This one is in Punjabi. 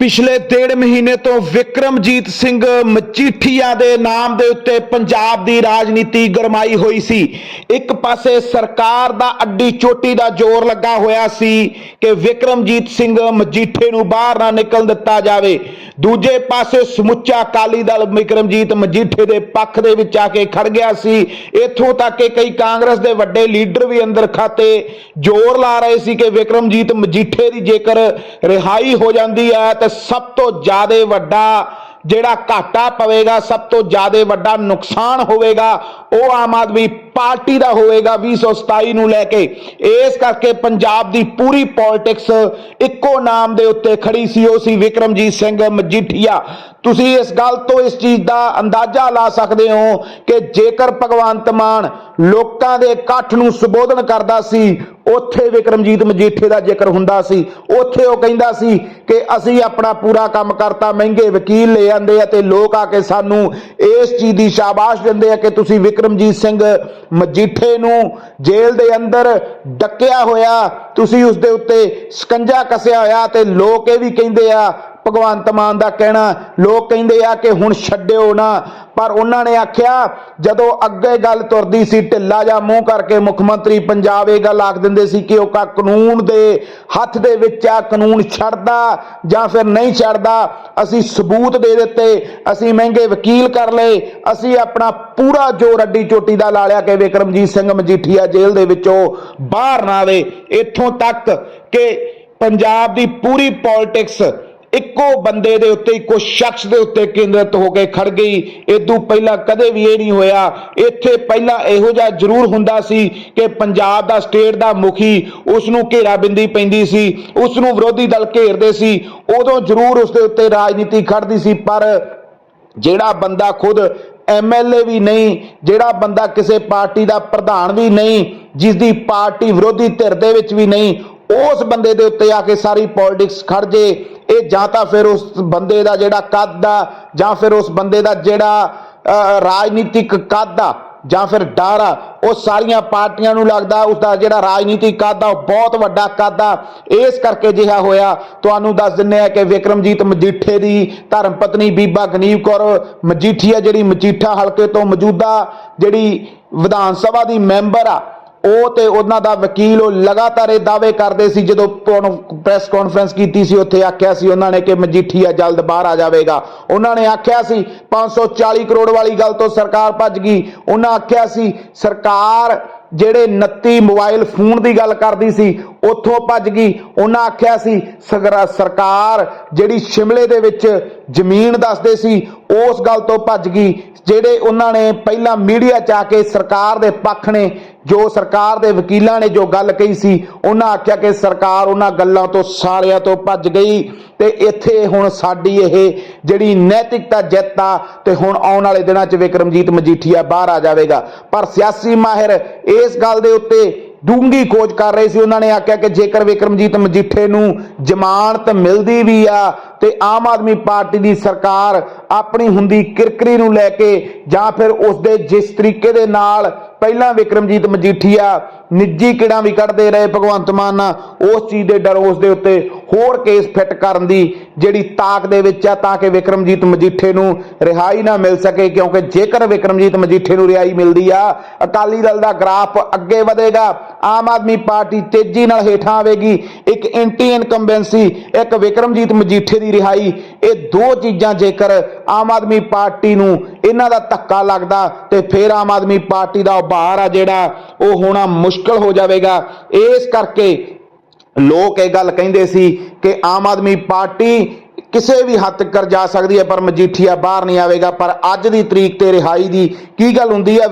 ਪਿਛਲੇ ਡੇਢ ਮਹੀਨੇ ਤੋਂ ਵਿਕਰਮਜੀਤ ਸਿੰਘ ਮਜੀਠੀਆ ਦੇ ਨਾਮ ਦੇ ਉੱਤੇ ਪੰਜਾਬ ਦੀ ਰਾਜਨੀਤੀ ਗਰਮਾਈ ਹੋਈ ਸੀ। ਇੱਕ ਪਾਸੇ ਸਰਕਾਰ ਦਾ ਅੱਡੀ ਚੋਟੀ ਦਾ ਜ਼ੋਰ ਲੱਗਾ ਹੋਇਆ ਸੀ ਕਿ ਵਿਕਰਮਜੀਤ ਸਿੰਘ ਮਜੀਠੇ ਨੂੰ ਬਾਹਰ ਨਾ ਨਿਕਲ ਦਿੱਤਾ ਜਾਵੇ। ਦੂਜੇ ਪਾਸੇ ਸਮੁੱਚਾ ਅਕਾਲੀ ਦਲ ਵਿਕਰਮਜੀਤ ਮਜੀਠੇ ਦੇ ਪੱਖ ਦੇ ਵਿੱਚ ਆ ਕੇ ਖੜ ਗਿਆ ਸੀ। ਇੱਥੋਂ ਤੱਕ ਕਿ ਕਈ ਕਾਂਗਰਸ ਦੇ ਵੱਡੇ ਲੀਡਰ ਵੀ ਅੰਦਰ ਖਾਤੇ ਜ਼ੋਰ ਲਾ ਰਹੇ ਸੀ ਕਿ ਵਿਕਰਮਜੀਤ ਮਜੀਠੇ ਦੀ ਜੇਕਰ ਰਿਹਾਈ ਹੋ ਜਾਂਦੀ ਹੈ ਤਾਂ ਸਭ ਤੋਂ ਜ਼ਿਆਦਾ ਵੱਡਾ ਜਿਹੜਾ ਘਾਟਾ ਪਵੇਗਾ, ਸਭ ਤੋਂ ਜ਼ਿਆਦਾ ਵੱਡਾ ਨੁਕਸਾਨ ਹੋਵੇਗਾ, ਉਹ ਆਮ ਆਦਮੀ ਪਾਰਟੀ ਦਾ ਹੋਵੇਗਾ 2027 ਨੂੰ ਲੈ ਕੇ। ਇਸ ਕਰਕੇ ਪੰਜਾਬ ਦੀ ਪੂਰੀ ਪੋਲਿਟਿਕਸ ਇੱਕੋ ਨਾਮ ਦੇ ਉੱਤੇ ਖੜੀ ਸੀ, ਉਹ ਸੀ ਵਿਕਰਮਜੀਤ ਸਿੰਘ ਮਜੀਠੀਆ। ਤੁਸੀਂ ਇਸ ਗੱਲ ਤੋਂ ਇਸ ਚੀਜ਼ ਦਾ ਅੰਦਾਜ਼ਾ ਲਾ ਸਕਦੇ ਹੋ ਕਿ ਜੇਕਰ ਭਗਵੰਤ ਮਾਨ ਲੋਕਾਂ ਦੇ ਇਕੱਠ ਨੂੰ ਸੰਬੋਧਨ ਕਰਦਾ ਸੀ ਉੱਥੇ ਵਿਕਰਮਜੀਤ ਮਜੀਠੇ ਦਾ ਜ਼ਿਕਰ ਹੁੰਦਾ ਸੀ। ਉੱਥੇ ਉਹ ਕਹਿੰਦਾ ਸੀ ਕਿ ਅਸੀਂ ਆਪਣਾ ਪੂਰਾ ਕੰਮ ਕਰਤਾ, ਮਹਿੰਗੇ ਵਕੀਲ ਲੈ ਆਂਦੇ ਆ ਤੇ ਲੋਕ ਆ ਕੇ ਸਾਨੂੰ ਇਸ ਚੀਜ਼ ਦੀ ਸ਼ਾਬਾਸ਼ ਦਿੰਦੇ ਆ ਕਿ ਤੁਸੀਂ ਵਿਕਰਮਜੀਤ ਸਿੰਘ ਮਜੀਠੇ ਨੂੰ ਜੇਲ੍ਹ ਦੇ ਅੰਦਰ ਡੱਕਿਆ ਹੋਇਆ, ਤੁਸੀਂ ਉਸ ਦੇ ਉੱਤੇ ਸਕੰਜਾ ਕੱਸਿਆ ਹੋਇਆ ਤੇ ਲੋਕ ਇਹ ਵੀ ਕਹਿੰਦੇ ਆ ਭਗਵੰਤ ਮਾਨ ਦਾ ਕਹਿਣਾ, ਲੋਕ ਕਹਿੰਦੇ ਆ ਕਿ ਹੁਣ ਛੱਡਿਓ ਨਾ, ਪਰ ਉਹਨਾਂ ਨੇ ਆਖਿਆ, ਜਦੋਂ ਅੱਗੇ ਗੱਲ ਤੁਰਦੀ ਸੀ, ਢਿੱਲਾ ਜਾਂ ਮੂੰਹ ਕਰਕੇ ਮੁੱਖ ਮੰਤਰੀ ਪੰਜਾਬ ਇਹ ਗੱਲ ਆਖ ਦਿੰਦੇ ਸੀ ਕਿ ਉਹ ਕਾ ਕਾਨੂੰਨ ਦੇ ਹੱਥ ਦੇ ਵਿੱਚ ਆ ਕਾਨੂੰਨ ਛੱਡਦਾ ਜਾਂ ਫਿਰ ਨਹੀਂ ਛੱਡਦਾ, ਅਸੀਂ ਸਬੂਤ ਦੇ ਦਿੱਤੇ, ਅਸੀਂ ਮਹਿੰਗੇ ਵਕੀਲ ਕਰ ਲਏ, ਅਸੀਂ ਆਪਣਾ ਪੂਰਾ ਜੋਰ ਅੱਡੀ ਚੋਟੀ ਦਾ ਲਾ ਲਿਆ ਕਿ ਵਿਕਰਮਜੀਤ ਸਿੰਘ ਮਜੀਠੀਆ ਜੇਲ੍ਹ ਦੇ ਵਿੱਚੋਂ ਬਾਹਰ ਨਾ ਆਵੇ। ਇੱਥੋਂ ਤੱਕ ਕਿ ਪੰਜਾਬ ਦੀ ਪੂਰੀ ਪੋਲਿਟਿਕਸ ਇੱਕੋ ਬੰਦੇ ਦੇ ਉੱਤੇ, ਇੱਕੋ ਸ਼ਖਸ ਦੇ ਉੱਤੇ ਕੇਂਦਰਿਤ ਹੋ ਕੇ ਖੜ ਗਈ। ਇਦੋਂ ਪਹਿਲਾਂ ਕਦੇ ਵੀ ਇਹ ਨਹੀਂ ਹੋਇਆ। ਇੱਥੇ ਪਹਿਲਾਂ ਇਹੋ ਜਿਹਾ ਜ਼ਰੂਰ ਹੁੰਦਾ ਸੀ ਕਿ ਪੰਜਾਬ ਦਾ ਸਟੇਟ ਦਾ ਮੁਖੀ ਉਸ ਨੂੰ ਘੇਰਾਬੰਦੀ ਪੈਂਦੀ ਸੀ ਉਸ ਨੂੰ ਵਿਰੋਧੀ ਦਲ ਘੇਰਦੇ ਸੀ। ਉਦੋਂ ਜ਼ਰੂਰ ਉਸ ਦੇ ਉੱਤੇ ਰਾਜਨੀਤੀ ਖੜਦੀ ਸੀ, ਪਰ ਜਿਹੜਾ ਬੰਦਾ ਖੁਦ ਐਮਐਲਏ ਵੀ ਨਹੀਂ, ਜਿਹੜਾ ਬੰਦਾ ਕਿਸੇ ਪਾਰਟੀ ਦਾ ਪ੍ਰਧਾਨ ਵੀ ਨਹੀਂ ਜਿਸ ਦੀ ਪਾਰਟੀ ਵਿਰੋਧੀ ਧਿਰ ਦੇ ਵਿੱਚ ਵੀ ਨਹੀਂ, ਉਸ ਬੰਦੇ ਦੇ ਉੱਤੇ ਆ ਕੇ ਸਾਰੀ ਪੋਲਿਟਿਕਸ ਖੜ ਜੇ। ਇਹ ਜਾਂ ਤਾਂ ਫਿਰ ਉਸ ਬੰਦੇ ਦਾ ਜਿਹੜਾ ਕੱਦ ਆ, ਜਾਂ ਫਿਰ ਉਸ ਬੰਦੇ ਦਾ ਜਿਹੜਾ ਰਾਜਨੀਤਿਕ ਕੱਦ ਆ, ਜਾਂ ਫਿਰ ਡਰ ਆ, ਉਹ ਸਾਰੀਆਂ ਪਾਰਟੀਆਂ ਨੂੰ ਲੱਗਦਾ ਉਸ ਦਾ ਜਿਹੜਾ ਰਾਜਨੀਤਿਕ ਕੱਦ ਆ, ਉਹ ਬਹੁਤ ਵੱਡਾ ਕੱਦ ਆ। ਇਸ ਕਰਕੇ ਜਿਹਾ ਹੋਇਆ। ਤੁਹਾਨੂੰ ਦੱਸ ਦਿੰਨੇ ਆ ਕਿ ਵਿਕਰਮਜੀਤ ਮਜੀਠੇ ਦੀ ਧਰਮ ਪਤਨੀ ਬੀਬਾ ਗਨੀਵ ਕੌਰ ਮਜੀਠੀਆ ਜਿਹੜੀ ਮਜੀਠਾ ਹਲਕੇ ਤੋਂ ਮੌਜੂਦਾ ਜਿਹੜੀ ਵਿਧਾਨ ਸਭਾ ਦੀ ਮੈਂਬਰ ਆ ਉਹ ਤੇ ਉਹਨਾਂ ਦਾ ਵਕੀਲ ਉਹ ਲਗਾਤਾਰ ਇਹ ਦਾਅਵੇ ਕਰਦੇ ਸੀ ਜਦੋਂ ਪ੍ਰੈਸ ਕਾਨਫਰੰਸ ਕੀਤੀ ਸੀ, ਉੱਥੇ ਆਖਿਆ ਸੀ ਉਹਨਾਂ ਨੇ ਕਿ ਮਜੀਠੀਆ ਜਲਦ ਬਾਹਰ ਆ ਜਾਵੇਗਾ। ਉਹਨਾਂ ਨੇ ਆਖਿਆ ਸੀ 540 ਕਰੋੜ ਵਾਲੀ ਗੱਲ ਤੋਂ ਸਰਕਾਰ ਭੱਜ ਗਈ। ਉਹਨਾਂ ਆਖਿਆ ਸੀ, ਸਰਕਾਰ ਜਿਹੜੇ 29 ਮੋਬਾਈਲ ਫੋਨ ਦੀ ਗੱਲ ਕਰਦੀ ਸੀ, ਉੱਥੋਂ ਭੱਜ ਗਈ। ਉਹਨਾਂ ਆਖਿਆ ਸੀ ਸਰਕਾਰ ਜਿਹੜੀ ਸ਼ਿਮਲੇ ਦੇ ਵਿੱਚ ਜ਼ਮੀਨ ਦੱਸਦੇ ਸੀ ਉਸ ਗੱਲ ਤੋਂ ਭੱਜ ਗਈ, ਜਿਹੜੇ ਉਹਨਾਂ ਨੇ ਪਹਿਲਾਂ ਮੀਡੀਆ ਚ ਆ ਕੇ ਸਰਕਾਰ ਦੇ ਪੱਖ ਨੇ, ਜੋ ਸਰਕਾਰ ਦੇ ਵਕੀਲਾਂ ਨੇ ਜੋ ਗੱਲ ਕਹੀ ਸੀ, ਉਹਨਾਂ ਆਖਿਆ ਕਿ ਸਰਕਾਰ ਉਹਨਾਂ ਗੱਲਾਂ ਤੋਂ ਸਾਰਿਆਂ ਤੋਂ ਭੱਜ ਗਈ ਤੇ ਇੱਥੇ ਹੁਣ ਸਾਡੀ ਇਹ ਜਿਹੜੀ ਨੈਤਿਕਤਾ ਜਿੱਤ ਆ ਤੇ ਹੁਣ ਆਉਣ ਵਾਲੇ ਦਿਨਾਂ 'ਚ ਵਿਕਰਮਜੀਤ ਮਜੀਠੀਆ ਬਾਹਰ ਆ ਜਾਵੇਗਾ। ਪਰ ਸਿਆਸੀ ਮਾਹਿਰ ਇਸ ਗੱਲ ਦੇ ਉੱਤੇ ਡੂੰਗੀ ਖੋਜ ਕਰ ਰਹੇ ਸੀ, ਉਹਨਾਂ ਨੇ ਆਖਿਆ ਕਿ ਜੇਕਰ ਵਿਕਰਮਜੀਤ ਮਜੀਠੇ ਨੂੰ ਜ਼ਮਾਨਤ ਮਿਲਦੀ ਵੀ ਆ ਤੇ ਆਮ ਆਦਮੀ ਪਾਰਟੀ ਦੀ ਸਰਕਾਰ ਆਪਣੀ ਹੁੰਦੀ ਕਿਰਕਰੀ ਨੂੰ ਲੈ ਕੇ ਜਾਂ ਫਿਰ ਉਸ ਦੇ ਜਿਸ ਤਰੀਕੇ ਦੇ ਨਾਲ ਪਹਿਲਾਂ ਵਿਕਰਮਜੀਤ ਮਜੀਠੀਆ ਨਿੱਜੀ ਕਿੜਾਂ ਵੀ ਕੱਢਦੇ ਰਹੇ ਭਗਵੰਤ ਮਾਨ, ਉਸ ਚੀਜ਼ ਦੇ ਡਰ ਉਸ ਦੇ ਉੱਤੇ ਹੋਰ ਕੇਸ ਫਿੱਟ ਕਰਨ ਦੀ ਜਿਹੜੀ ਤਾਕ ਦੇ ਵਿੱਚ ਆ ਤਾਂ ਕਿ ਵਿਕਰਮਜੀਤ ਮਜੀਠੇ ਨੂੰ ਰਿਹਾਈ ਨਾ ਮਿਲ ਸਕੇ, ਕਿਉਂਕਿ ਜੇਕਰ ਵਿਕਰਮਜੀਤ ਮਜੀਠੇ ਨੂੰ ਰਿਹਾਈ ਮਿਲਦੀ ਆ, ਅਕਾਲੀ ਦਲ ਦਾ ਗ੍ਰਾਫ ਅੱਗੇ ਵਧੇਗਾ, ਆਮ ਆਦਮੀ ਪਾਰਟੀ ਤੇਜ਼ੀ ਨਾਲ ਹੇਠਾਂ ਆਵੇਗੀ, ਇੱਕ ਐਂਟੀ ਇਨਕੰਬੈਂਸੀ ਇੱਕ ਵਿਕਰਮਜੀਤ ਮਜੀਠੇ ਦੀ ਦੀ ਰਿਹਾਈ, ਇਹ ਦੋ ਚੀਜ਼ਾਂ ਜੇਕਰ ਆਮ ਆਦਮੀ ਪਾਰਟੀ ਨੂੰ ਇਹਨਾਂ ਦਾ ਧੱਕਾ ਲੱਗਦਾ ਤੇ ਫਿਰ ਆਮ ਆਦਮੀ ਪਾਰਟੀ ਦਾ ਉਭਾਰ ਆ ਜਿਹੜਾ, ਉਹ ਹੋਣਾ ਮੁਸ਼ਕਲ ਹੋ ਜਾਵੇਗਾ। ਇਸ ਕਰਕੇ ਲੋਕ ਇਹ ਗੱਲ ਕਹਿੰਦੇ ਸੀ ਕਿ ਆਮ ਆਦਮੀ ਪਾਰਟੀ ਕਿਸੇ ਵੀ ਹੱਦ ਤੱਕ ਜਾ ਸਕਦੀ ਹੈ, ਪਰ ਮਜੀਠੀਆ ਬਾਹਰ ਨਹੀਂ ਆਵੇਗਾ। ਪਰ ਅੱਜ ਦੀ ਤਰੀਕ ਤੇ ਰਿਹਾਈ ਦੀ ਕੀ ਗੱਲ ਹੁੰਦੀ ਹੈ